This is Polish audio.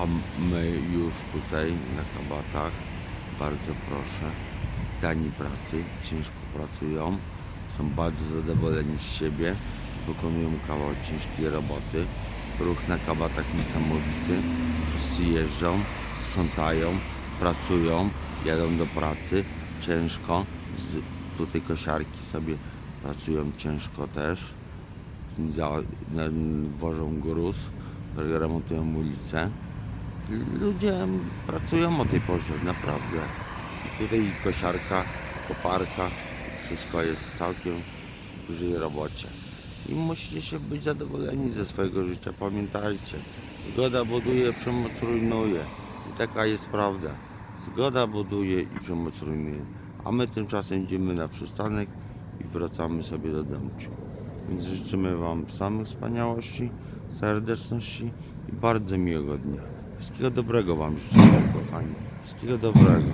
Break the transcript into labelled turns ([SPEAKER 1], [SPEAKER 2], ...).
[SPEAKER 1] A my już tutaj na kabatach, bardzo proszę, zdani pracy, ciężko pracują, są bardzo zadowoleni z siebie, wykonują kawał ciężkiej roboty. Ruch na kabatach niesamowity, wszyscy jeżdżą, sprzątają, pracują, jadą do pracy, ciężko, z, tutaj kosiarki sobie pracują ciężko też, za, wożą gruz, remontują ulicę. Ludzie pracują o tej porze, naprawdę. Tutaj kosiarka, koparka, wszystko jest całkiem dużej robocie. I musicie się być zadowoleni ze swojego życia. Pamiętajcie, zgoda buduje, przemoc rujnuje. I taka jest prawda. Zgoda buduje i przemoc rujnuje. A my tymczasem idziemy na przystanek i wracamy sobie do domciu. Więc życzymy Wam samych wspaniałości, serdeczności i bardzo miłego dnia. Wszystkiego dobrego Wam życzę, kochani. Wszystkiego dobrego.